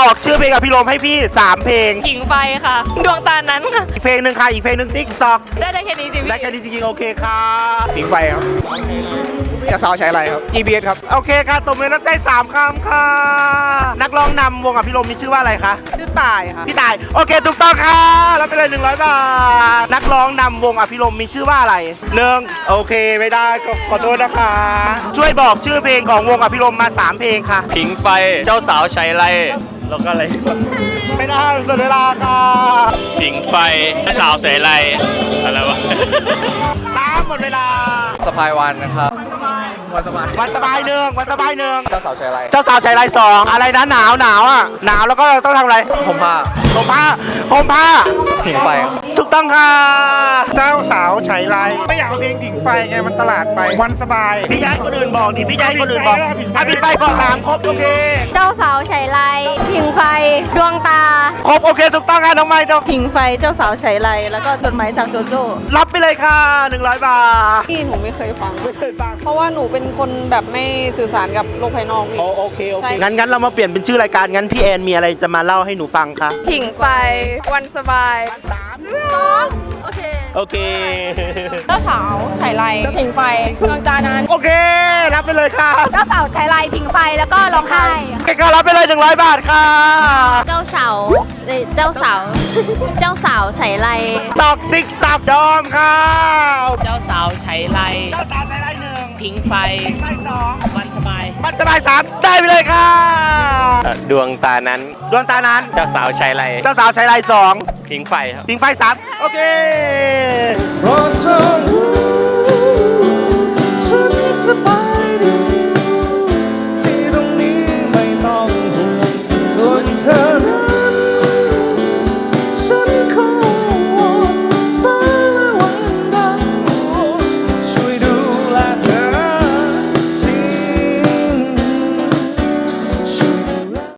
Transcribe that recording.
บอกชื่อเพลงกับพี่ลมให้พี่สามเพลงผิงไฟค่ะ ดวงตานั้นค่ะ อีกเพลงหนึ่งค่ะ อีกเพลงหนึ่งติ๊กตอกได้ได้แค่นี้จริงได้แค่นี้จริงๆ โอเคค่ะผิงไฟครับจะสาวใช้อะไรครับ GBS ครับ โอเคค่ะตบมือนักได้สามคำค่ะ นักร้องนำวงกับพี่ลมมีชื่อว่าอะไรคะ ชื่อตายครับพี่ตายโอเคถูกต้องค่ะรับไปเลย100 บาท นักร้องนำวงอภิรมย์มีชื่อว่าอะไรหนึ่งโอเคไม่ได้ก็ขอโทษนะคะ ช่วยบอกชื่อเพลงของวงอภิรมย์มา 3 เพลงค่ะ ผิงไฟ เจ้าสาวชัยไรแล้วก็อะไร ไม่ได้สุดเวลาค่ะผิงไฟเจ้าสาวเสไรอะไรวะตามหมดเวลา สปายวันนะครับวันสบายวันสบายหนึ่งวันสบายหนึ่งเจ้าสาวใช้อะไรเจ้าสาวชายลายสองอะไรนะหนาวหนาวอะหนาวแล้วก็ต้องทำอะไรผมผ้าห่มผ้าห่มผ้าผิงไฟครับถูกต้องค่ะเจ้าสาวฉายลายไม่อยากเอาเพลงผิงไฟไงมันตลาดไปวันสบายพี่ย้ายคนอื่นบอกดิพี่ย้ายคนอื่นบอกปิดไฟอะปิดไฟบอกถามครบโอเคเจ้า ไฟ ดวงตา ครบโอเคถูกต้องค่ะน้องไม้ต้องผิงไฟเจ้าสาวไฉไลแล้วก็จดหมายจากโจโจ้รับไปเลยค่ะ 100 บาทที่หนูไม่เคยฟัง ไม่เคยฟังเพราะว่าหนูเป็นคนแบบไม่สื่อสารกับโลกภายนอกนี่ โอโอเคโอใช่ เคงั้นงั้นเรามาเปลี่ยนเป็นชื่อรายการงั้นพี่แอนมีอะไรจะมาเล่าให้หนูฟังคะ ผิงไฟ วันสบายโอเค โอเคเจ้าสาวฉายไลผิงไฟดวงตานั้นโอเครับไปเลยค่ะเจ้าสาวไฉไลพิงไฟแล้วก็ร้องไห้โอเคค่ะรับไปเลย100บาทค่ะ เจ้าสาวเอ้ยเจ้าสาว เจ้าสาวไฉไลตอกติ๊กตอกยอมค่ะเจ้าสาวใช้ไรเจ้าสาวใจไรหนึ่งพิงไฟไฟสองวันสบาย มันสบายสามได้ไปเลยค่ะ ดวงตานั้นดวงตานั้น เจ้าสาวชัยไรเจ้าสาวใช้ลายสองผิงไฟครับ ทิ้งไฟสามโอเคเพ